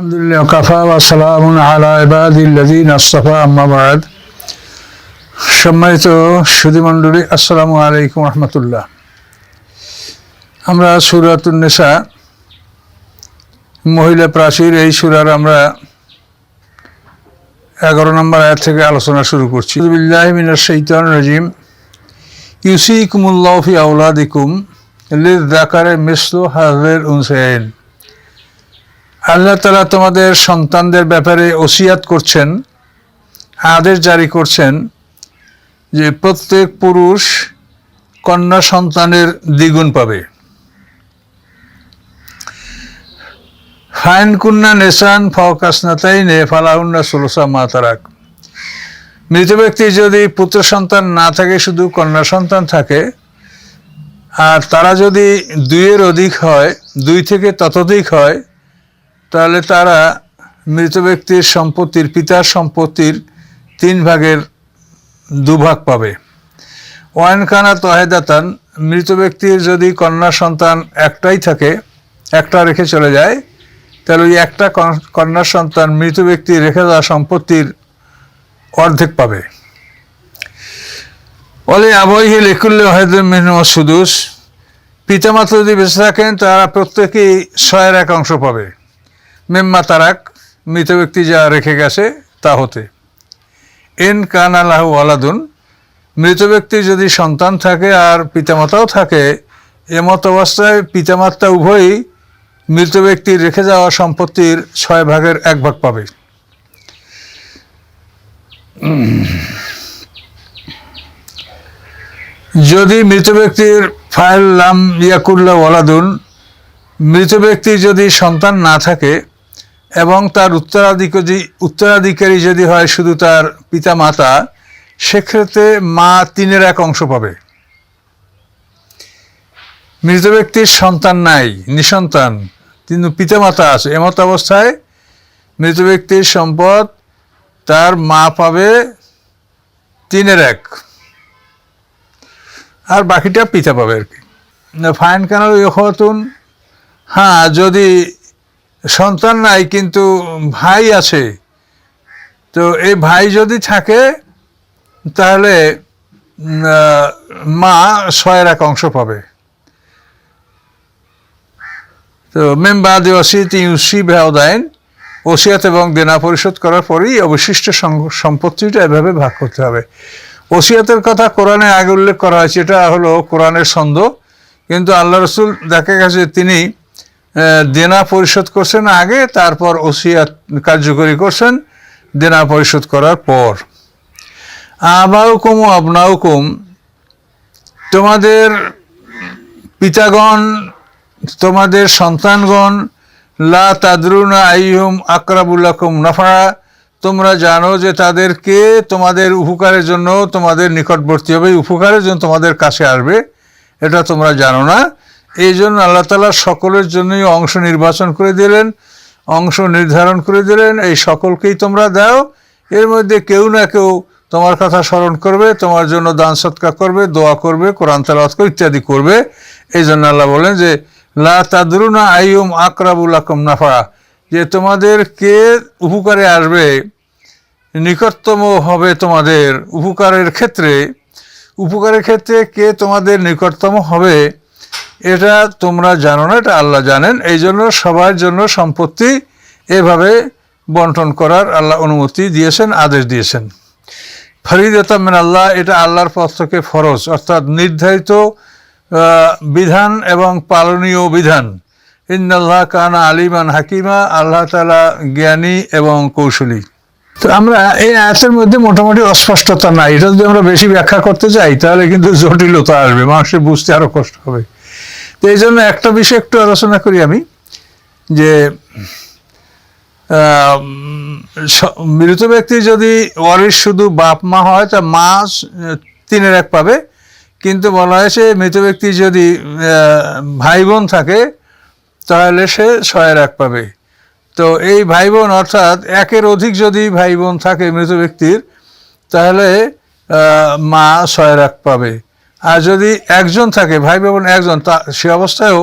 الحمد لله وكفى وسلام على عبادي الذين اصطفى أما بعد সম্মানিত সুধীমণ্ডলী আসসালামু আলাইকুম রহমতুল্লাহ আমরা সুরাতুন্নেসা মহিলা প্রাচীর এই সুরার আমরা এগারো নম্বর আয়াত থেকে আলোচনা শুরু করছি বিল্লাহ মিনার শৈতান রাজিম ইউসিকুমুল্লাহ ফি আউলাদিকুম লিদ দাকারে মিসলু হাজের উনসেন আল্লাহ তালা তোমাদের সন্তানদের ব্যাপারে ওসিয়াত করছেন, আদেশ জারি করছেন যে প্রত্যেক পুরুষ কন্যা সন্তানের দ্বিগুণ পাবে। ফাইন কুন্না নেশান ফকাসনাতাই নে ফালাউন্না ষোলসা মাতারাক মৃত ব্যক্তি যদি পুত্র সন্তান না থাকে, শুধু কন্যা সন্তান থাকে, আর তারা যদি দুইয়ের অধিক হয়, দুই থেকে ততোধিক হয় তাহলে তারা মৃত ব্যক্তির সম্পত্তির, পিতার সম্পত্তির তিন ভাগের দুভাগ পাবে। ওয়ানখানা তহেদাতান, মৃত ব্যক্তির যদি কন্যা সন্তান একটাই থাকে, একটা রেখে চলে যায়, তাহলে ওই একটা কন- কন্যা সন্তান মৃত ব্যক্তি রেখে দেওয়া সম্পত্তির অর্ধেক পাবে। বলে, আবহি লেকুল্লে ওয়াহেদুল মেহনু সুদুস পিতামাতা যদি বেঁচে থাকেন, তারা প্রত্যেকেই ছয়ের এক অংশ পাবে। মেম্মা তারাক মৃত ব্যক্তি যা রেখে গেছে, তা হতে। এন কান আল্লাহ আলাদুন, মৃত ব্যক্তির যদি সন্তান থাকে আর পিতামাতাও থাকে এমত অবস্থায় পিতামাতা উভয়ই মৃত ব্যক্তির রেখে যাওয়া সম্পত্তির ছয় ভাগের এক ভাগ পাবে। যদি মৃত ব্যক্তির ফাইল লাম ইয়াকুল্লা ওয়ালাদুন, মৃত ব্যক্তির যদি সন্তান না থাকে এবং তার উত্তরাধিকারী উত্তরাধিকারী যদি হয় শুধু তার পিতা মাতা সেক্ষেত্রে মা তিনের এক অংশ পাবে। মৃত ব্যক্তির সন্তান নাই, নিঃসন্তান, কিন্তু পিতামাতা আছে। এমত অবস্থায় মৃত ব্যক্তির সম্পদ তার মা পাবে তিনের এক। আর বাকিটা পিতা পাবে আর কি। ফাইন কানাল ইহতুন হ্যাঁ যদি সন্তান নাই, কিন্তু ভাই আছে। তো এই ভাই যদি থাকে, তাহলে মা ছয়ের এক অংশ পাবে। তো মেম্বাদ ওসিত ইউসি ভেওদায়ন ওসিয়াত এবং দেনা পরিশোধ করার পরেই অবশিষ্ট সম্পত্তিটা এভাবে ভাগ করতে হবে। ওসিয়াতের কথা কোরআনে আগে উল্লেখ করা হয়েছে, এটা হলো কোরআনের ছন্দ। কিন্তু আল্লাহ রসুল দেখা গেছে তিনি দেনা পরিশোধ করছেন আগে, তারপর ওসিয়াত কার্যকরী করছেন দেনা পরিশোধ করার পর। আবাউকুম ও আবনাউকুম, তোমাদের পিতাগণ, তোমাদের সন্তানগণ, লা তাদরুনা আইহুম আকরাবুল্লাকুম নাফা তোমরা জানো যে তাদেরকে তোমাদের উপকারের জন্য তোমাদের নিকটবর্তী হবে, উপকারের জন্য তোমাদের কাছে আসবে, এটা তোমরা জানো না। এই জন্য আল্লাহ তালা সকলের জন্যই অংশ নির্বাচন করে দিলেন, অংশ নির্ধারণ করে দিলেন, এই সকলকেই তোমরা দাও। এর মধ্যে কেউ না কেউ তোমার কথা স্মরণ করবে, তোমার জন্য দান সৎকার করবে, দোয়া করবে, কোরআন করবে, ইত্যাদি করবে। এই জন্য আল্লাহ বলেন যে, লা তাদরুনা আইয়ুম আকরাবুল আকম নাফা যে তোমাদের কে উপকারে আসবে, নিকটতম হবে তোমাদের উপকারের ক্ষেত্রে উপকারের ক্ষেত্রে কে তোমাদের নিকটতম হবে এটা তোমরা জানো না, এটা আল্লাহ জানেন। এই জন্য সবার জন্য সম্পত্তি এভাবে বন্টন করার আল্লাহ অনুমতি দিয়েছেন, আদেশ দিয়েছেন। ফরিদতা আল্লাহ, এটা আল্লাহর পথ থেকে ফরজ, অর্থাৎ নির্ধারিত বিধান এবং পালনীয় বিধান। ইন্নাল্লাহ কানা আলিমান হাকিমা, আল্লাহ তালা জ্ঞানী এবং কৌশলী। তো আমরা এই আয়াতের মধ্যে মোটামুটি অস্পষ্টতা নাই। এটা যদি আমরা বেশি ব্যাখ্যা করতে যাই তাহলে কিন্তু জটিলতা আসবে, মানুষের বুঝতে আরও কষ্ট হবে। তো এই জন্য একটা বিষয় একটু আলোচনা করি আমি, যে মৃত ব্যক্তি যদি ওয়ারিশ শুধু বাপ মা হয়, তা মা তিনের এক পাবে। কিন্তু বলা হয়েছে মৃত ব্যক্তি যদি ভাই বোন থাকে, তাহলে সে ছয়ের এক পাবে। তো এই ভাই বোন অর্থাৎ একের অধিক যদি ভাই বোন থাকে মৃত ব্যক্তির, তাহলে মা ছয়ের এক পাবে। আর যদি একজন থাকে, ভাই বোন একজন, তা সে অবস্থায়ও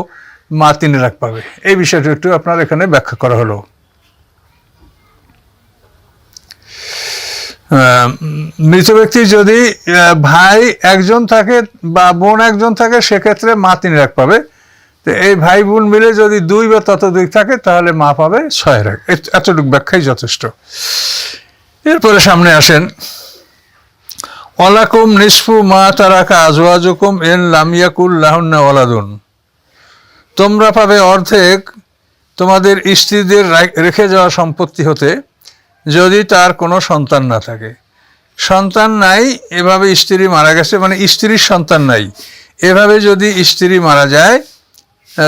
মা তিন লাখ পাবে। এই বিষয়টা একটু আপনার এখানে ব্যাখ্যা করা হলো। মৃত ব্যক্তি যদি ভাই একজন থাকে বা বোন একজন থাকে, সেক্ষেত্রে মা তিন লাখ পাবে। তো এই ভাই বোন মিলে যদি দুই বা ততোধিক থাকে, তাহলে মা পাবে ছয় লাখ। এতটুকু ব্যাখ্যাই যথেষ্ট। এরপরে সামনে আসেন। ওয়ালাকুম নিসফু মা তারাকা আজওয়াজুকুম এন লামিয়াকুল লাহুন্না ওয়ালাদুন। তোমরা পাবে অর্ধেক তোমাদের স্ত্রীদের রেখে যাওয়া সম্পত্তি হতে যদি তার কোনো সন্তান না থাকে। সন্তান নাই, এভাবে স্ত্রী মারা গেছে মানে স্ত্রীর সন্তান নাই। এভাবে যদি স্ত্রী মারা যায়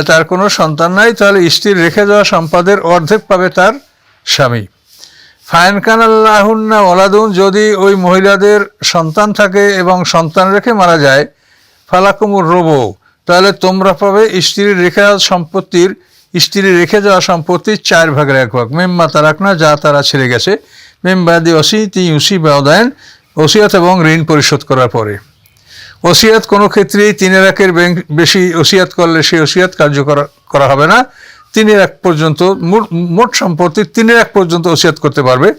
তার কোনো সন্তান নাই, তাহলে স্ত্রীর রেখে যাওয়া সম্পদের অর্ধেক পাবে তার স্বামী। ফায়ন খান আল্লাহুন্না ওলাদুন যদি ওই মহিলাদের সন্তান থাকে এবং সন্তান রেখে মারা যায়, ফালাকুমুর রোবো, তাহলে তোমরা পাবে স্ত্রীর রেখে সম্পত্তির স্ত্রী রেখে যাওয়া সম্পত্তির চার ভাগের এক ভাগ। মেম্মা তারাকনা যা তারা ছেড়ে গেছে। মেম্বাদি উসি ব্যবদায়ন ওসিয়াত এবং ঋণ পরিশোধ করার পরে। ওসিয়াত কোনো ক্ষেত্রেই তিনের একের বেশি ওসিয়াত করলে সেই ওসিয়াত কার্যকর করা হবে না। তিনের এক পর্যন্ত, মোট- সম্পত্তির তিনের এক পর্যন্ত ওসিয়াত করতে পারবে।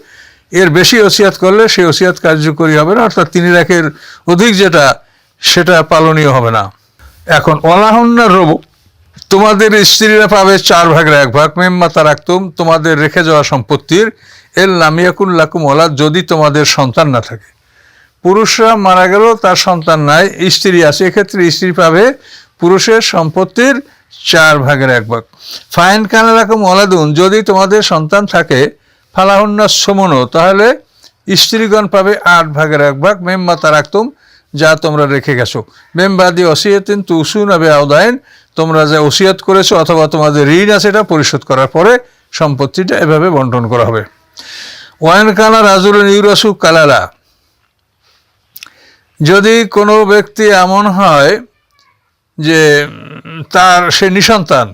এর বেশি ওসিয়াত করলে সেই ওসিয়াত কার্যকরী হবে না, অর্থাৎ তিনের একের অধিক যেটা, সেটা পালনীয় হবে না। এখন, অলাহন্না রব, তোমাদের স্ত্রীরা পাবে চার ভাগের এক ভাগ, মেম্মা তারাক্তুম তোমাদের রেখে যাওয়া সম্পত্তির এর লামিয়াকুল লাকুম ওলা যদি তোমাদের সন্তান না থাকে। পুরুষরা মারা গেল তার সন্তান নাই, স্ত্রী আছে, এক্ষেত্রে স্ত্রী পাবে পুরুষের সম্পত্তির চার ভাগের এক ভাগ। ফাইন কানা রকম অলাদুন যদি তোমাদের সন্তান থাকে, ফালাহুন্না সমনো তাহলে স্ত্রীগণ পাবে আট ভাগের এক ভাগ। মেম্মা তারাক্তুম, যা তোমরা রেখে গেছো। মেমবাদি অসিয়তিন তুসুন আবে আওদায়ন তোমরা যা ওসিয়াত করেছ অথবা তোমাদের ঋণ আছে, এটা পরিশোধ করার পরে সম্পত্তিটা এভাবে বন্টন করা হবে। ওয়ান কালা রাজুল ইউরাসু কালালা। যদি কোনো ব্যক্তি এমন হয় যে, তার, সে নিসন্তান।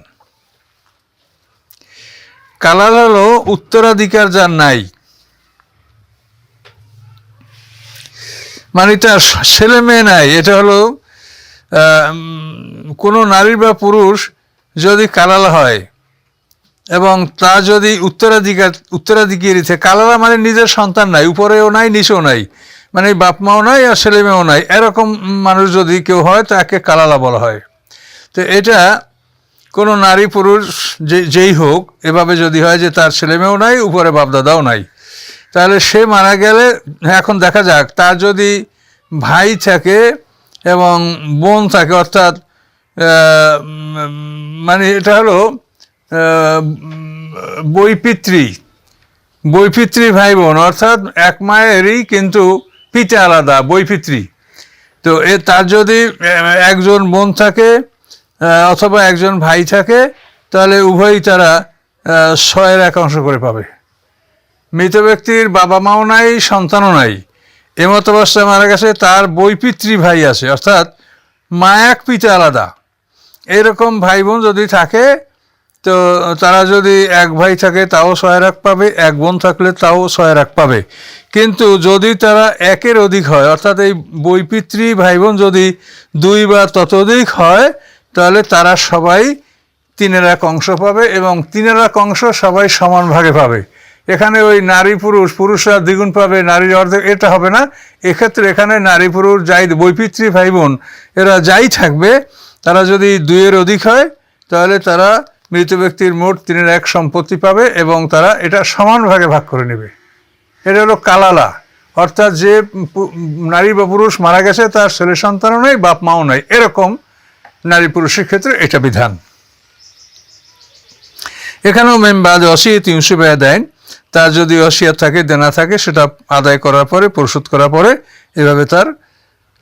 কালার হলো উত্তরাধিকার যার নাই। মানে তার ছেলে মেয়ে নাই। এটা হলো কোনো নারী বা পুরুষ যদি কালাল হয় এবং তা যদি উত্তরাধিকার, উত্তরাধিকারী কালারা মানে নিজের সন্তান নাই, উপরেও নাই, নিচেও নাই। মানে বাপ মাও নাই আর ছেলে মেয়েও নাই। এরকম মানুষ যদি কেউ হয় তাকে কালালা বলা হয়। তো এটা কোনো নারী পুরুষ যেই হোক, এভাবে যদি হয় যে তার ছেলে মেয়েও নাই, উপরে বাপদাদাও নাই। তাহলে সে মারা গেলে এখন দেখা যাক, তার যদি ভাই থাকে এবং বোন থাকে, অর্থাৎ মানে এটা হলো বৈপিত্রী বৈপিত্রী ভাই বোন, অর্থাৎ এক মায়েরই কিন্তু পিতা আলাদা বৈপিত্রী তো এ তার যদি একজন বোন থাকে অথবা একজন ভাই থাকে, তাহলে উভয়ই তারা ছয়ের এক অংশ করে পাবে। মৃত ব্যক্তির বাবা মাও নাই, সন্তানও নাই। এমত অবস্থায় মারা গেছে তার বৈপিত্রী ভাই আছে, অর্থাৎ মায়াক পিতা আলাদা। এরকম ভাই বোন যদি থাকে তো তারা যদি এক ভাই থাকে, তাও ছয় রাখ পাবে, এক বোন থাকলে তাও ছয় রাখ পাবে। কিন্তু যদি তারা একের অধিক হয়, অর্থাৎ এই বৈপিত্রী ভাই বোন যদি দুই বা ততোধিক হয়, তাহলে তারা সবাই তিনের এক অংশ পাবে এবং তিনের এক অংশ সবাই সমান ভাগে পাবে। এখানে ওই নারী পুরুষ, পুরুষরা দ্বিগুণ পাবে, নারীর অর্ধেক, এটা হবে না। এক্ষেত্রে এখানে নারী পুরুষ, যাই, বৈপিত্রী ভাই বোন এরা যাই থাকবে, তারা যদি দুইয়ের অধিক হয়, তাহলে তারা মৃত ব্যক্তির মোট তিনের এক সম্পত্তি পাবে এবং তারা এটা সমান ভাগে ভাগ করে নেবে। এটা হলো কালালা। অর্থাৎ যে নারী বা পুরুষ মারা গেছে, তার ছেলে সন্তানও নেই, বাপ মাও নাই। এরকম নারী পুরুষের ক্ষেত্রে এটা বিধান। এখানেও মেম্বাদ অসিয়ত ইউসুফে দেন। তার যদি অসিয়াত থাকে, দেনা থাকে, সেটা আদায় করার পরে, পরিশোধ করার পরে, এভাবে তার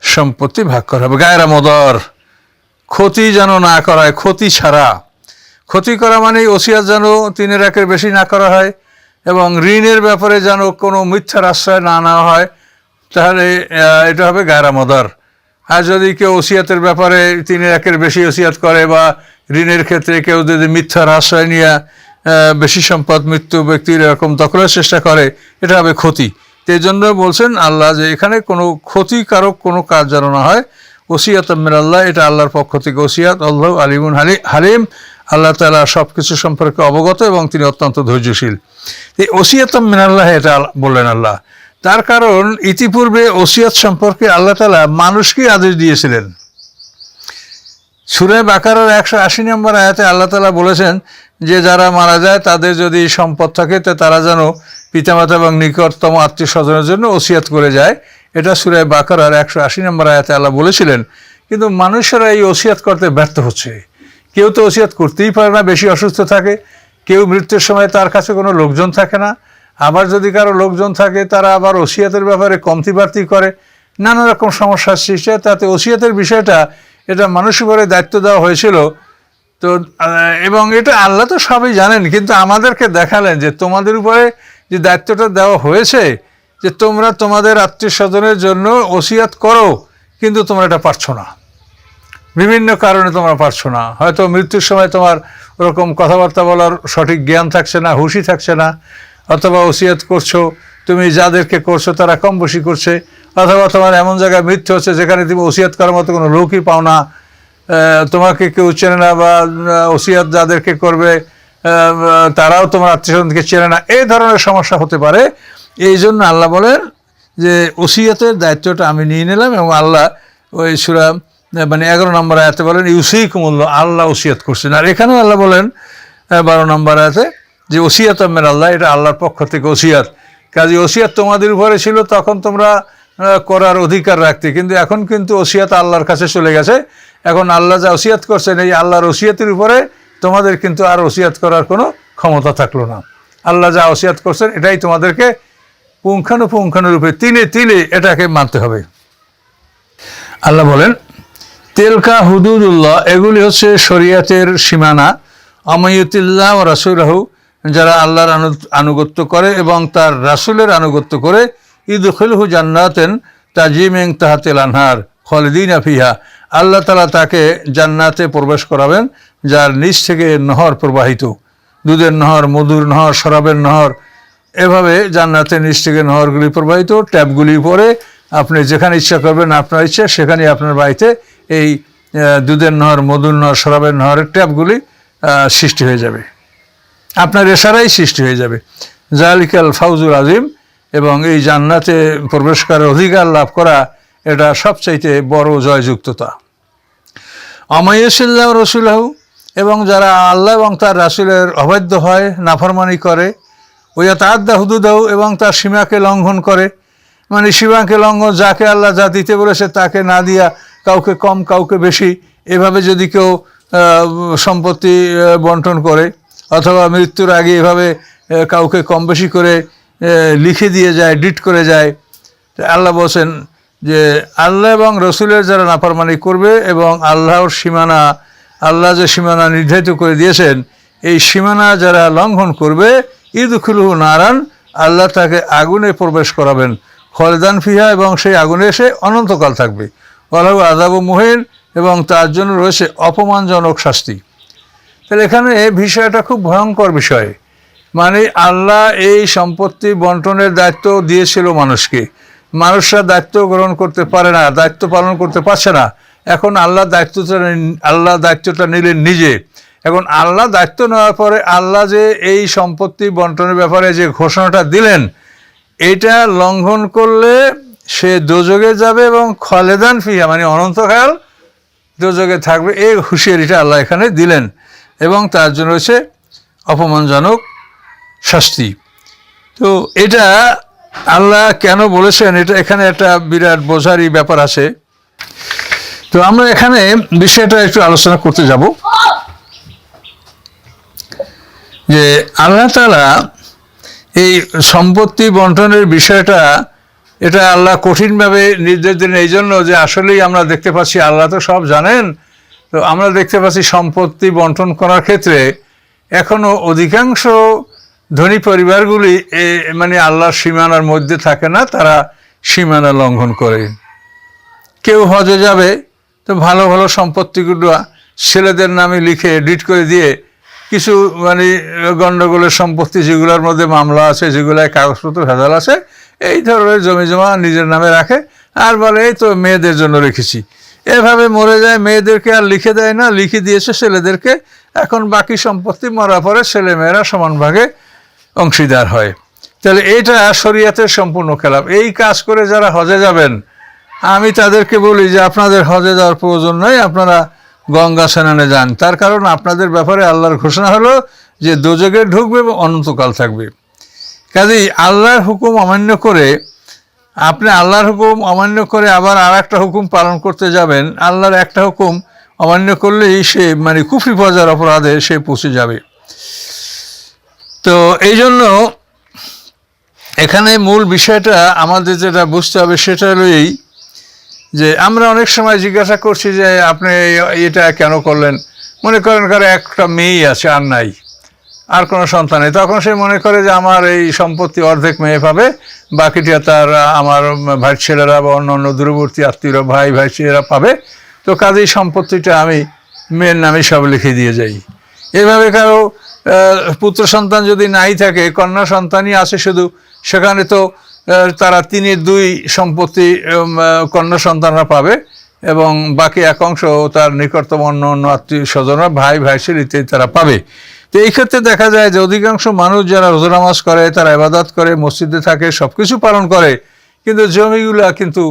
সম্পত্তি ভাগ করা হবে। গায়রা মদর, ক্ষতি যেন না করায়, ক্ষতি ছাড়া ক্ষতি করা মানে ওসিয়াত যেন তিনের একের বেশি না করা হয় এবং ঋণের ব্যাপারে যেন কোনো মিথ্যার আশ্রয় না নেওয়া হয়, তাহলে এটা হবে গায়রা মদর। আর যদি কেউ ওসিয়াতের ব্যাপারে তিনের একের বেশি ওসিয়াত করে বা ঋণের ক্ষেত্রে কেউ যদি মিথ্যার আশ্রয় নিয়ে বেশি সম্পদ, মৃত্যু ব্যক্তির এরকম দখলের চেষ্টা করে, এটা হবে ক্ষতি। এই জন্য বলছেন আল্লাহ যে এখানে কোনো ক্ষতিকারক কোনো কাজ যেন না হয়। ওসিয়াত আল্লাহ এটা আল্লাহর পক্ষ থেকে ওসিয়াত, আল্লাহ আলিমুন হালি হালিম। আল্লাহ তালা সব কিছু সম্পর্কে অবগত এবং তিনি অত্যন্ত ধৈর্যশীল। এই ওসিয়াত মিনাল্লাহ, এটা বললেন আল্লাহ। তার কারণ, ইতিপূর্বে ওসিয়াত সম্পর্কে আল্লাহ তালা মানুষকে আদেশ দিয়েছিলেন। সুরে বাকারের একশো আশি নম্বর আয়াতে আল্লাহ তালা বলেছেন যে, যারা মারা যায়, তাদের যদি সম্পদ থাকে, তো তারা যেন পিতামাতা এবং নিকটতম আত্মীয় স্বজনের জন্য ওসিয়াত করে যায়। এটা সুরে বাকারার একশো আশি নম্বর আয়াতে আল্লাহ বলেছিলেন। কিন্তু মানুষেরা এই ওসিয়াত করতে ব্যর্থ হচ্ছে। কেউ তো ওসিয়াত করতেই পারে না, বেশি অসুস্থ থাকে, কেউ মৃত্যুর সময় তার কাছে কোনো লোকজন থাকে না। আবার যদি কারও লোকজন থাকে, তারা আবার ওসিয়াতের ব্যাপারে কমতি বাড়তি করে, নানা রকম সমস্যার সৃষ্টি হয়। তাতে ওসিয়াতের বিষয়টা, এটা মানুষের উপরে দায়িত্ব দেওয়া হয়েছিল। তো এবং এটা আল্লাহ তো সবই জানেন, কিন্তু আমাদেরকে দেখালেন যে তোমাদের উপরে যে দায়িত্বটা দেওয়া হয়েছে, যে তোমরা তোমাদের আত্মীয় স্বজনের জন্য ওসিয়াত করো, কিন্তু তোমরা এটা পারছ না। বিভিন্ন কারণে তোমরা পারছ না। হয়তো মৃত্যুর সময় তোমার ওরকম কথাবার্তা বলার সঠিক জ্ঞান থাকছে না, হুশি থাকছে না, অথবা ওসিয়াত করছ, তুমি যাদেরকে করছ তারা কম বেশি করছে, অথবা তোমার এমন জায়গায় মৃত্যু হচ্ছে যেখানে তুমি ওসিয়াত করার মতো কোনো লোকই পাও না। তোমাকে কেউ চেনে না বা ওসিয়াত যাদেরকে করবে তারাও তোমার আত্মীয় স্বজনকে চেনে না। এই ধরনের সমস্যা হতে পারে। এই জন্য আল্লাহ বলেন যে, ওসিয়াতের দায়িত্বটা আমি নিয়ে নিলাম এবং আল্লাহ ওই সুরা মানে এগারো নম্বর আয়াতে বলেন ইউসি কুমুল্ল আল্লাহ ওসিয়াত করছেন। আর এখানেও আল্লাহ বলেন বারো নম্বর আয়াতে যে, ওসিয়াত আমের আল্লাহ, এটা আল্লাহর পক্ষ থেকে ওসিয়াত। কাজে ওসিয়াত তোমাদের উপরে ছিল, তখন তোমরা করার অধিকার রাখতে। কিন্তু এখন কিন্তু ওসিয়াত আল্লাহর কাছে চলে গেছে। এখন আল্লাহ যা ওসিয়াত করছেন, এই আল্লাহর ওসিয়াতের উপরে তোমাদের কিন্তু আর ওসিয়াত করার কোনো ক্ষমতা থাকল না। আল্লাহ যা ওসিয়াত করছেন, এটাই তোমাদেরকে পুঙ্খানুপুঙ্খানুরূপে তিলে তিলে এটাকে মানতে হবে। আল্লাহ বলেন তেলকা হুদুদুল্লাহ, এগুলি হচ্ছে শরিয়াতের সীমানা। অময়তুল্লাহ ও রাসুলাহু, যারা আল্লাহর আনু আনুগত্য করে এবং তার রাসুলের আনুগত্য করে, ইদুখুলহু জান্নাতেন তাজিমেং তাহাতেল আনহার, খলিদিন আফিহা আল্লাহ তালা তাকে জান্নাতে প্রবেশ করাবেন, যার নিচ থেকে নহর প্রবাহিত। দুধের নহর, মধুর নহর, শরাবের নহর, এভাবে জান্নাতের নিচ থেকে নহরগুলি প্রবাহিত। ট্যাপগুলি পরে আপনি যেখানে ইচ্ছা করবেন, আপনার ইচ্ছা সেখানে আপনার বাড়িতে এই দুধের নহর, মধুর নহর, শরাবের নহরের ট্যাপগুলি সৃষ্টি হয়ে যাবে। আপনার এশারাই সৃষ্টি হয়ে যাবে। জালিকাল ফাউজুল আজিম এবং এই জান্নাতে প্রবেশ করার অধিকার লাভ করা এটা সবচাইতে বড় জয়যুক্ততা। অমাইয়াসিল্লাহ রসুলাহু এবং যারা আল্লাহ এবং তার রাসুলের অবাধ্য হয়, নাফরমানি করে ওইয়া তাদ্দা হুদুদাহু এবং তার সীমাকে লঙ্ঘন করে মানে সীমাকে লঙ্ঘন, যাকে আল্লাহ যা দিতে বলেছে তাকে না দিয়া কাউকে কম, কাউকে বেশি, এভাবে যদি কেউ সম্পত্তি বন্টন করে, অথবা মৃত্যুর আগে এভাবে কাউকে কম বেশি করে লিখে দিয়ে যায়, ডিট করে যায় আল্লাহ বলছেন যে, আল্লাহ এবং রসুলের যারা নাফরমানি করবে এবং আল্লাহর সীমানা, আল্লাহ যে সীমানা নির্ধারিত করে দিয়েছেন, এই সীমানা যারা লঙ্ঘন করবে, ইদুখুলহু নারান, আল্লাহ তাকে আগুনে প্রবেশ করাবেন। খলেদান ফিহা এবং সেই আগুনে এসে অনন্তকাল থাকবে। আল্লাহ আদাব মুহের এবং তার জন্য রয়েছে অপমানজনক শাস্তি। তাহলে এখানে বিষয়টা খুব ভয়ঙ্কর বিষয়। মানে আল্লাহ এই সম্পত্তি বন্টনের দায়িত্ব দিয়েছিল মানুষকে। মানুষরা দায়িত্ব গ্রহণ করতে পারে না, দায়িত্ব পালন করতে পারছে না। এখন আল্লাহ দায়িত্বটা আল্লাহ দায়িত্বটা নিলেন নিজে। এখন আল্লাহ দায়িত্ব নেওয়ার পরে আল্লাহ যে এই সম্পত্তি বন্টনের ব্যাপারে যে ঘোষণাটা দিলেন, এটা লঙ্ঘন করলে সে দোজগে যাবে এবং খলেদান ফিয়া মানে অনন্তকাল দোজগে থাকবে এই হুঁশিয়ারিটা আল্লাহ এখানে দিলেন। এবং তার জন্য রয়েছে অপমানজনক শাস্তি। তো এটা আল্লাহ কেন বলেছেন? এটা এখানে একটা বিরাট বোঝারই ব্যাপার আছে। তো আমরা এখানে বিষয়টা একটু আলোচনা করতে যাব। যে আল্লাহ তালা এই সম্পত্তি বন্টনের বিষয়টা এটা আল্লাহ কঠিনভাবে নির্দেশ দিলেন এই জন্য যে আসলেই আমরা দেখতে পাচ্ছি, আল্লাহ তো সব জানেন। তো আমরা দেখতে পাচ্ছি সম্পত্তি বন্টন করার ক্ষেত্রে এখনও অধিকাংশ ধনী পরিবারগুলি মানে আল্লাহর সীমানার মধ্যে থাকে না, তারা সীমানা লঙ্ঘন করে। কেউ হজে যাবে, তো ভালো ভালো সম্পত্তিগুলো ছেলেদের নামে লিখে ডিট করে দিয়ে কিছু মানে গণ্ডগোলের সম্পত্তি যেগুলোর মধ্যে মামলা আছে, যেগুলোয় কাগজপত্র ভেজাল আছে এই ধরনের জমি জমা নিজের নামে রাখে আর বলে, এই তো মেয়েদের জন্য রেখেছি। এভাবে মরে যায়, মেয়েদেরকে আর লিখে দেয় না, লিখে দিয়েছে ছেলেদেরকে। এখন বাকি সম্পত্তি মরা পরে ছেলে মেয়েরা সমান ভাগে অংশীদার হয়। তাহলে এটা শরিয়াতের সম্পূর্ণ খেলাফ এই কাজ করে যারা হজে যাবেন, আমি তাদেরকে বলি যে আপনাদের হজে যাওয়ার প্রয়োজন নয় আপনারা গঙ্গা স্নানে যান। তার কারণ আপনাদের ব্যাপারে আল্লাহর ঘোষণা হলো যে দোজগে ঢুকবে এবং অনন্তকাল থাকবে। কাজেই আল্লাহর হুকুম অমান্য করে আপনি আল্লাহর হুকুম অমান্য করে আবার আর একটা হুকুম পালন করতে যাবেন, আল্লাহর একটা হুকুম অমান্য করলেই সে মানে কুফরি বাজার অপরাধে সে পৌঁছে যাবে। তো এই জন্য এখানে মূল বিষয়টা আমাদের যেটা বুঝতে হবে সেটা হলো এই যে আমরা অনেক সময় জিজ্ঞাসা করছি যে আপনি এটা কেন করলেন? মনে করেন কারও একটা মেয়েই আছে আর নাই। আর কোনো সন্তান নেই। তখন সে মনে করে যে আমার এই সম্পত্তি অর্ধেক মেয়ে পাবে, বাকিটা তার আমার ভাই ছেলেরা বা অন্য অন্য দূরবর্তী আত্মীয়রা, ভাই ভাই ছেলেরা পাবে। তো কাজেই সম্পত্তিটা আমি মেয়ের নামে সব লিখে দিয়ে যাই। এভাবে কারও পুত্র সন্তান যদি নাই থাকে, কন্যা সন্তানই আছে শুধু, সেখানে তো তারা তিনি দুই সম্পত্তি কন্যা সন্তানরা পাবে এবং বাকি এক অংশ তার নিকটতম অন্য অন্য আত্মীয় স্বজনরা, ভাই ভাই ইত্যাদি তারা পাবে। তো এই ক্ষেত্রে দেখা যায় যে অধিকাংশ মানুষ যারা রোজা নামাজ করে, তারা ইবাদত করে, মসজিদে থাকে সব কিছু পালন করে। কিন্তু জমিগুলা কিন্তু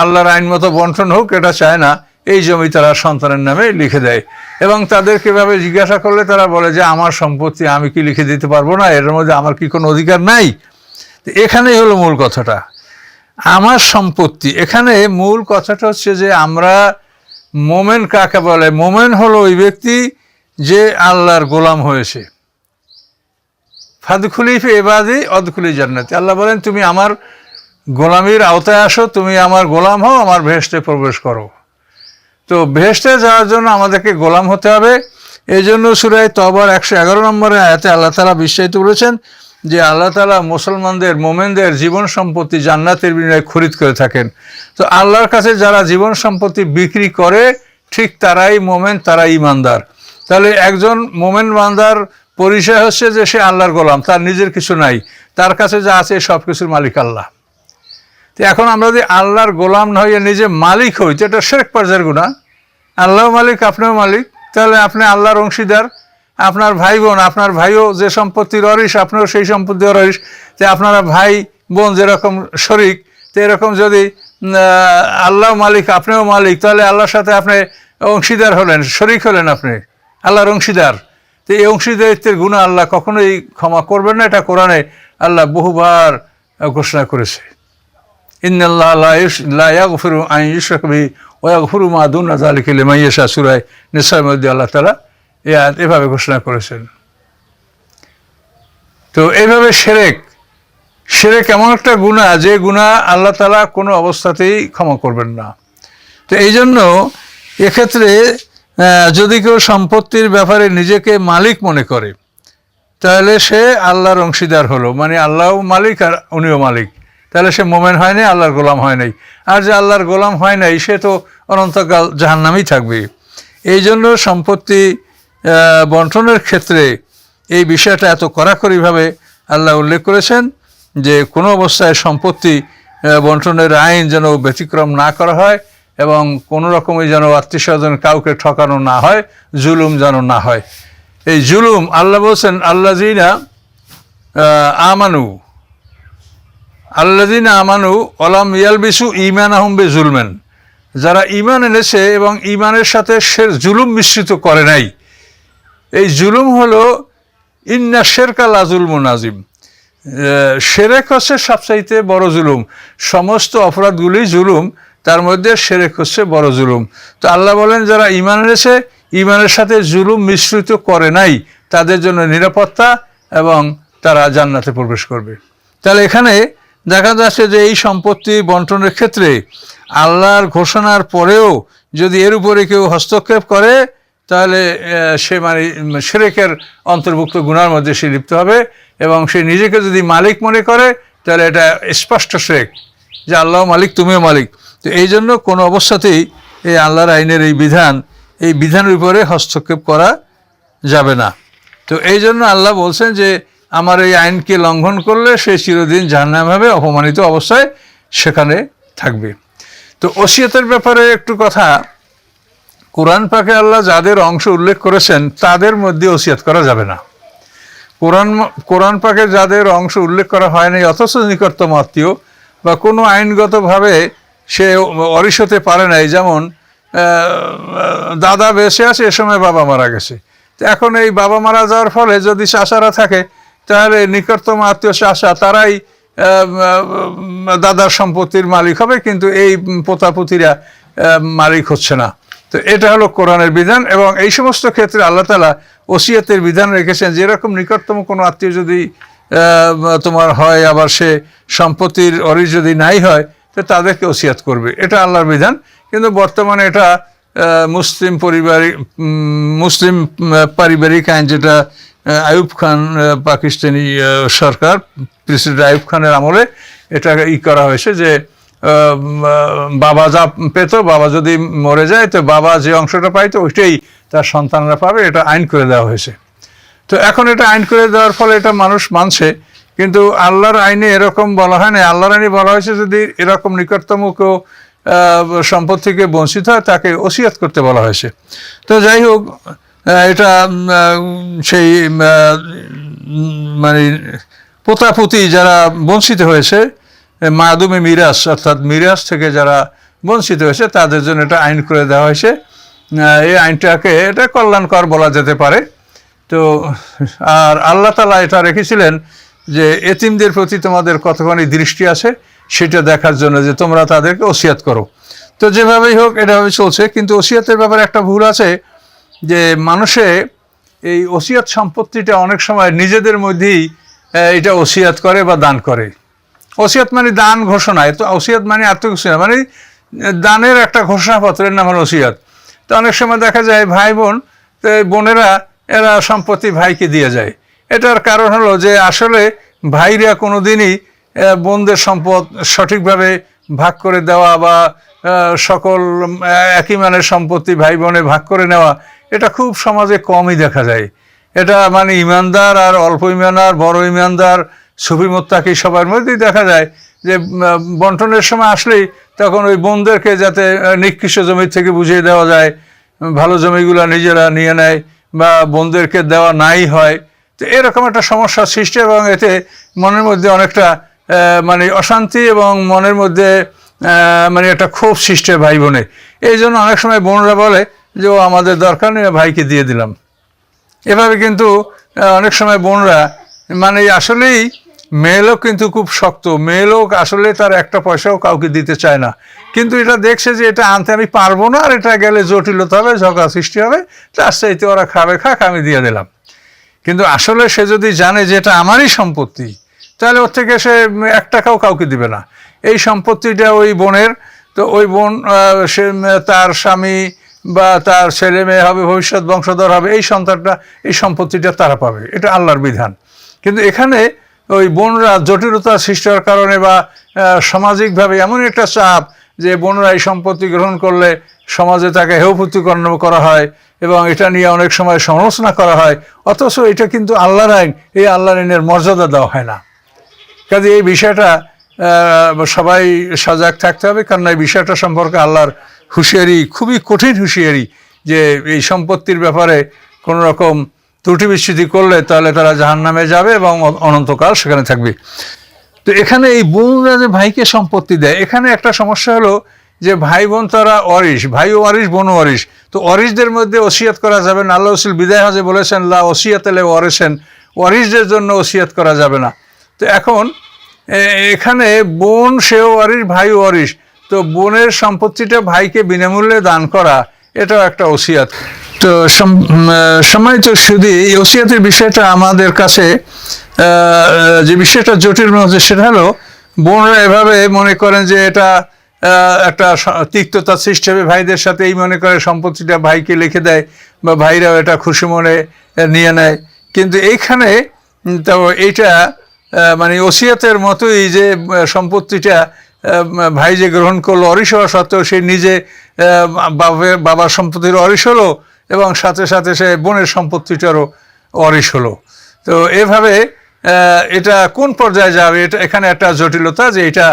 আল্লাহর আইন মতো বন্টন হোক, এটা চায় না। এই জমি তারা সন্তানের নামে লিখে দেয়। এবং তাদেরকে এভাবে জিজ্ঞাসা করলে তারা বলে যে, আমার সম্পত্তি আমি কি লিখে দিতে পারব না? এর মধ্যে আমার কি কোনো অধিকার নাই? তো এখানেই হলো মূল কথাটা। আমার সম্পত্তি, এখানে মূল কথাটা হচ্ছে যে, আমরা মোমেন কাকে বলে? মোমেন হলো ওই ব্যক্তি যে আল্লাহর গোলাম হয়েছে। ফাদখুলি এবাদি অদখুলি জান্নাতি। আল্লাহ বলেন, তুমি আমার গোলামির আওতায় আসো, তুমি আমার গোলাম হও, আমার ভেস্টে প্রবেশ করো। তো ভেস্টে যাওয়ার জন্য আমাদেরকে গোলাম হতে হবে। এই জন্য সুরাই তবার একশো এগারো নম্বরে আয়াতে আল্লাহ তালা বিশ্বায়িত করেছেন যে আল্লাহ তালা মুসলমানদের, মোমেনদের জীবন সম্পত্তি জান্নাতের বিনিময়ে খরিদ করে থাকেন। তো আল্লাহর কাছে যারা জীবন সম্পত্তি বিক্রি করে, ঠিক তারাই মোমেন, তারাই ইমানদার তাহলে একজন মোমেন মান্দার পরিচয় হচ্ছে যে সে আল্লাহর গোলাম, তার নিজের কিছু নাই। তার কাছে যা আছে সব কিছুর মালিক আল্লাহ। তো এখন আমরা যদি আল্লাহর গোলাম না হইয়া নিজে মালিক হই তো এটা শেরেক পার্জার গুণা আল্লাহ মালিক, আপনিও মালিক, তাহলে আপনি আল্লাহর অংশীদার, আপনার ভাই বোন আপনার ভাইও যে সম্পত্তির অরিস আপনিও সেই সম্পত্তির অরিস যে আপনারা ভাই বোন যেরকম শরিক, তো এরকম যদি আল্লাহ মালিক, আপনিও মালিক, তাহলে আল্লাহর সাথে আপনি অংশীদার হলেন, শরিক হলেন আপনি। আল্লাহর অংশীদার। তো এই অংশীদারিত্বের গুণা আল্লাহ কখনোই ক্ষমা করবেন না, এটা কোরআনে আল্লাহ বহুবার ঘোষণা করেছে। ইন্নাল্লাহ লা ইউশ- লা ইয়াগফিরু আন ইউশরাক বিহি ওয়া ইয়াগফিরু মা দুনা যালিকা লিমান ইয়াশা। সূরা নিসার মধ্যে আল্লাহ এই আয়াত এভাবে ঘোষণা করেছেন। তো এইভাবে সেরেক সেরেক এমন একটা গুণা যে গুণা আল্লাহ তাআলা কোনো অবস্থাতেই ক্ষমা করবেন না। তো এই জন্য এক্ষেত্রে যদি কেউ সম্পত্তির ব্যাপারে নিজেকে মালিক মনে করে, তাহলে সে আল্লাহর অংশীদার হলো। মানে আল্লাহও মালিক আর উনিও মালিক। তাহলে সে মোমেন হয় নাই, আল্লাহর গোলাম হয় নাই। আর যে আল্লাহর গোলাম হয় নাই, সে তো অনন্তকাল জাহান্নামেই থাকবে। এই জন্য সম্পত্তি বন্টনের ক্ষেত্রে এই বিষয়টা এত কড়াকড়িভাবে আল্লাহ উল্লেখ করেছেন যে কোনো অবস্থায় সম্পত্তি বন্টনের আইন যেন ব্যতিক্রম না করা হয়। এবং কোনো রকমই যেন আত্মীয় স্বজন কাউকে ঠকানো না হয়, জুলুম যেন না হয়। এই জুলুম, আল্লাহ বলছেন আল্লাহ জিনা আমানু। আল্লাদিন আমানু অলাম ইয়ালবিসু ইমান আহম্বে জুলমেন যারা ইমান এনেছে এবং ইমানের সাথে সে জুলুম মিশ্রিত করে নাই। এই জুলুম হলো, ইন্না শেরকাল আজুলম নাজিম সেরেক হচ্ছে সবচাইতে বড় জুলুম। সমস্ত অপরাধগুলি জুলুম। তার মধ্যে সেরেক হচ্ছে বড় জুলুম। তো আল্লাহ বলেন, যারা ইমান এনেছে ইমানের সাথে জুলুম মিশ্রিত করে নাই, তাদের জন্য নিরাপত্তা এবং তারা জান্নাতে প্রবেশ করবে। তাহলে এখানে দেখা যাচ্ছে যে এই সম্পত্তি বন্টনের ক্ষেত্রে আল্লাহর ঘোষণার পরেও যদি এর উপরে কেউ হস্তক্ষেপ করে, তাহলে সে মানে সেরেকের অন্তর্ভুক্ত গুণার মধ্যে সে লিপ্ত হবে এবং সে নিজেকে যদি মালিক মনে করে, তাহলে এটা স্পষ্ট শেখ যে আল্লাহ মালিক, তুমিও মালিক। তো এই জন্য কোনো অবস্থাতেই এই আল্লাহর আইনের এই বিধান, এই বিধানের উপরে হস্তক্ষেপ করা যাবে না। তো এই জন্য আল্লাহ বলছেন যে, আমার এই আইনকে লঙ্ঘন করলে সে চিরদিন জাহান্নাম হবে, অপমানিত অবস্থায় সেখানে থাকবে। তো ওসিয়তের ব্যাপারে একটু কথা। কোরআন পাকে আল্লাহ যাদের অংশ উল্লেখ করেছেন, তাদের মধ্যে ওসিয়াত করা যাবে না। কোরআন কোরআন পাকে যাদের অংশ উল্লেখ করা হয়নি, অথচ নিকটতম আত্মীয়, বা কোনো আইনগতভাবে সে অরিস হতে পারে নাই, যেমন দাদা বেঁচে আছে, এ সময় বাবা মারা গেছে। তো এখন এই বাবা মারা যাওয়ার ফলে যদি চাষারা থাকে, তাহলে নিকটতম আত্মীয় চাষা তারাই দাদার সম্পত্তির মালিক হবে, কিন্তু এই পোতাপুতিরা মালিক হচ্ছে না। তো এটা হলো কোরআনের বিধান, এবং এই সমস্ত ক্ষেত্রে আল্লাহ তালা ওসিয়তের বিধান রেখেছেন যেরকম নিকটতম কোনো আত্মীয় যদি তোমার হয়, আবার সে সম্পত্তির অরি যদি নাই হয় তো তাদেরকে ওসিয়াত করবে। এটা আল্লাহর বিধান, কিন্তু বর্তমানে এটা মুসলিম পরিবারিক মুসলিম পারিবারিক আইন যেটা আয়ুব খান পাকিস্তানি সরকার, প্রেসিডেন্ট আয়ুব খানের আমলে এটা ই করা হয়েছে যে বাবা যা পেত, বাবা যদি মরে যায়, তো বাবা যে অংশটা পাইতো, ওইটাই তার সন্তানরা পাবে, এটা আইন করে দেওয়া হয়েছে। তো এখন এটা আইন করে দেওয়ার ফলে এটা মানুষ মানছে কিন্তু আল্লাহর আইনে এরকম বলা হয় না। আল্লাহর আইনে বলা হয়েছে যদি এরকম নিকটতম কেউ সম্পদ থেকে বঞ্চিত হয়, তাকে ওসিয়াত করতে বলা হয়েছে। তো যাই হোক এটা সেই মানে পোতাপুতি যারা বঞ্চিত হয়েছে, মাদুমে মিরাজ, অর্থাৎ মিরাজ থেকে যারা বঞ্চিত হয়েছে, তাদের জন্য এটা আইন করে দেওয়া হয়েছে। এই আইনটাকে এটা কল্যাণকর বলা যেতে পারে। তো, আর আল্লাহ তালা এটা রেখেছিলেন যে এতিমদের প্রতি তোমাদের কতখানি দৃষ্টি আছে, সেটা দেখার জন্য যে তোমরা তাদেরকে ওসিয়াত করো। তো যেভাবেই হোক এটাভাবে চলছে, কিন্তু ওসিয়াতের ব্যাপারে একটা ভুল আছে যে মানুষে এই ওসিয়াত সম্পত্তিটা অনেক সময় নিজেদের মধ্যেই এটা ওসিয়াত করে বা দান করে। ওসিয়াত মানে দান ঘোষণা তো ওসিয়াত মানে আত্মঘোষণা মানে দানের একটা ঘোষণাপত্রের নাম হলো ওসিয়াত। তো অনেক সময় দেখা যায় ভাই বোন বোনেরা এরা সম্পত্তি ভাইকে দিয়ে যায়। এটার কারণ হলো যে আসলে ভাইরা কোনো দিনই বোনদের সম্পদ সঠিকভাবে ভাগ করে দেওয়া বা সকল একই মানের সম্পত্তি ভাই বোনে ভাগ করে নেওয়া, এটা খুব সমাজে কমই দেখা যায়। এটা মানে ইমানদার আর অল্প ইমানদার, বড় ইমানদার, সুফি সবার মধ্যেই দেখা যায় যে বন্টনের সময় আসলেই তখন ওই বোনদেরকে যাতে নিকৃষ্ট জমি থেকে বুঝিয়ে দেওয়া যায়, ভালো জমিগুলো নিজেরা নিয়ে নেয় বা বোনদেরকে দেওয়া নাই হয় তো এরকম একটা সমস্যার সৃষ্টি এবং এতে মনের মধ্যে অনেকটা মানে অশান্তি এবং মনের মধ্যে মানে একটা ক্ষোভ সৃষ্টি ভাই বোনে এই জন্য অনেক সময় বোনরা বলে যে, ও, আমাদের দরকার নেই, ভাইকে দিয়ে দিলাম। এভাবে কিন্তু অনেক সময় বোনরা মানে আসলেই মেয়ে লোক কিন্তু খুব শক্ত। মেয়ে লোক আসলে তার একটা পয়সাও কাউকে দিতে চায় না। কিন্তু এটা দেখছে যে, এটা আনতে আমি পারব না আর এটা গেলে জটিলতা হবে, ঝগড়া সৃষ্টি হবে, তার চাইতে ওরা খাবে, খাক, আমি দিয়ে দিলাম। কিন্তু আসলে সে যদি জানে যে এটা আমারই সম্পত্তি, তাহলে ওর থেকে সে এক টাকাও কাউকে দিবে না। এই সম্পত্তিটা ওই বোনের, তো ওই বোন সে তার স্বামী বা তার ছেলে মেয়ে হবে, ভবিষ্যৎ বংশধর হবে, এই সন্তানটা, এই সম্পত্তিটা তারা পাবে। এটা আল্লাহর বিধান। কিন্তু এখানে ওই বোনরা জটিলতা সৃষ্টি হওয়ার কারণে বা সামাজিকভাবে এমন একটা চাপ যে বোনরা এই সম্পত্তি গ্রহণ করলে সমাজে তাকে হেউপুতিকরণ করা হয় এবং এটা নিয়ে অনেক সময় সমালোচনা করা হয়। অথচ এটা কিন্তু আল্লাহর আইন, এই আল্লাহর আইনের মর্যাদা দেওয়া হয় না। কাজে এই বিষয়টা সবাই সজাগ থাকতে হবে, কারণ এই বিষয়টা সম্পর্কে আল্লাহর হুঁশিয়ারি, খুবই কঠিন হুঁশিয়ারি যে এই সম্পত্তির ব্যাপারে কোনো রকম ত্রুটি বিচ্ছুতি করলে তাহলে তারা জাহান নামে যাবে এবং অনন্তকাল সেখানে থাকবে। তো এখানে এই বোনরা যে ভাইকে সম্পত্তি দেয়, এখানে একটা সমস্যা হলো যে ভাই বোন তারা অরিস ভাই ওয়ারিস বোন ওয়ারিস তো অরিসদের মধ্যে ওসিয়াত করা যাবে না। আল্লাহ রসুল বিদায় হাজে বলেছেন, লা ওসিয়াত এলে ওয়ারেসেন। ওয়ারিসদের জন্য ওসিয়াত করা যাবে না। তো এখন এখানে বোন সেও ওয়ারিস ভাই ওয়ারিস তো বোনের সম্পত্তিটা ভাইকে বিনামূল্যে দান করা, এটাও একটা ওসিয়াত। তো সম্মানিত শুধু এই ওসিয়াতের বিষয়টা আমাদের কাছে যে বিষয়টা জটিল মনে হচ্ছে সেটা হলো, বোনরা এভাবে মনে করেন যে এটা একটা তিক্ততা সৃষ্টি হবে। ভাইদের সাথে এই মনে করে সম্পত্তিটা ভাইকে লিখে দেয় বা ভাইরাও এটা খুশি মনে নিয়ে নেয়। কিন্তু এইখানে তো এইটা মানে ওসিয়াতের মতোই যে সম্পত্তিটা ভাই যে গ্রহণ করল অরিস হওয়া সত্ত্বেও সে নিজে বাবার সম্পত্তির অরিস হলো এবং সাথে সাথে সে বোনের সম্পত্তিটারও অরিস হলো। তো এভাবে এটা কোন পর্যায়ে যাবে? এটা এখানে একটা জটিলতা যে এটা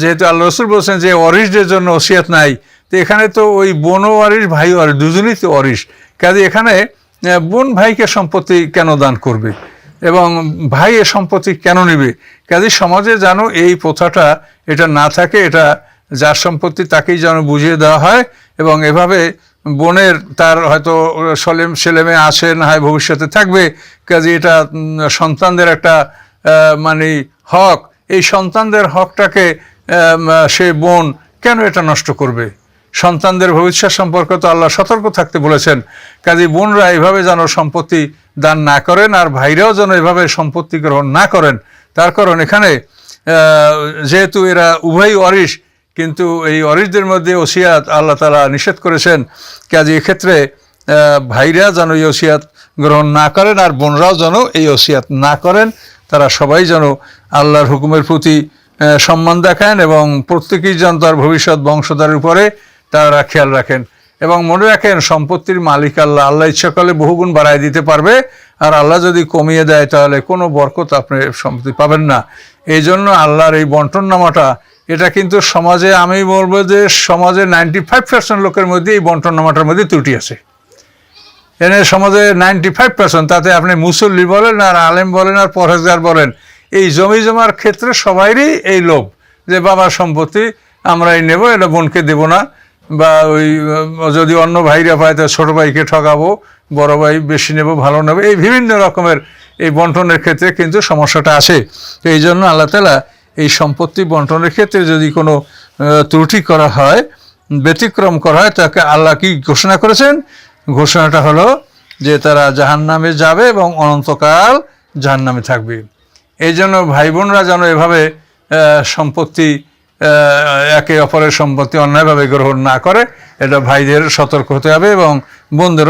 যেহেতু আল্লাহ রসুল বলছেন যে অরিসদের জন্য ওসিয়াত নাই, তো এখানে তো ওই বোনও অরিস ভাই অরিস দুজনই তো অরিস কাজে এখানে বোন ভাইকে সম্পত্তি কেন দান করবে? এবং ভাই এ সম্পত্তি কেন নেবে? কাজে সমাজে যেন এই প্রথাটা, এটা না থাকে, এটা যার সম্পত্তি তাকেই যেন বুঝিয়ে দেওয়া হয়, এবং এভাবে বোনের তার হয়তো সলেম ছেলেমে আসে, না হয় ভবিষ্যতে থাকবে। কাজে এটা সন্তানদের একটা মানে হক। এই সন্তানদের হকটাকে সে বোন কেন এটা নষ্ট করবে? সন্তানদের ভবিষ্যৎ সম্পর্কে তো আল্লাহ সতর্ক থাকতে বলেছেন। কাজে বোনরা এভাবে যেন সম্পত্তি দান না করেন, আর ভাইরাও যেন এভাবে সম্পত্তি গ্রহণ না করেন। তার কারণ এখানে যেহেতু এরা উভয়ই অরিস কিন্তু এই অরিসদের মধ্যে ওসিয়াত আল্লাহ তালা নিষেধ করেছেন কাজে এক্ষেত্রে ভাইরা যেন এই ওসিয়াত গ্রহণ না করেন আর বোনরাও যেন এই ওসিয়াত না করেন, তারা সবাই যেন আল্লাহর হুকুমের প্রতি সম্মান দেখান এবং প্রত্যেকেই যেন তার ভবিষ্যৎ বংশধরের উপরে তারা খেয়াল রাখেন এবং মনে রাখেন সম্পত্তির মালিক আল্লাহ আল্লাহ ইচ্ছা করলে বহুগুণ বাড়ায় দিতে পারবে আর আল্লাহ যদি কমিয়ে দেয় তাহলে কোনো বরকত আপনি সম্পত্তি পাবেন না। এই জন্য আল্লাহর এই বন্টন নামাটা এটা কিন্তু সমাজে, আমি বলব যে সমাজে নাইনটি ফাইভ পার্সেন্ট লোকের মধ্যে এই বন্টন নামাটার মধ্যে ত্রুটি আছে। এনে সমাজে নাইনটি ফাইভ পার্সেন্ট তাতে আপনি মুসল্লি বলেন আর আলেম বলেন আর পরহেজগার বলেন, এই জমি জমার ক্ষেত্রে সবাইরই এই লোভ যে বাবার সম্পত্তি আমরাই নেব, এটা বোনকে দেব না, বা ওই, যদি অন্য ভাইরা পায় তো ছোটো ভাইকে ঠকাবো বড় ভাই বেশি নেব, ভালো নেব, এই বিভিন্ন রকমের এই বন্টনের ক্ষেত্রে কিন্তু সমস্যাটা আসে তো এই জন্য আল্লাহ তালা এই সম্পত্তি বন্টনের ক্ষেত্রে যদি কোনো ত্রুটি করা হয়, ব্যতিক্রম করা হয়, তাকে আল্লাহ কি ঘোষণা করেছেন? ঘোষণাটা হলো যে তারা জাহান্নামে যাবে এবং অনন্তকাল জাহান্নামে থাকবে। এই জন্য ভাই বোনরা যেন এভাবে সম্পত্তি একে অপরের সম্পত্তি অন্যায়ভাবে গ্রহণ না করে, এটা ভাইদের সতর্ক হতে হবে এবং বোনদেরও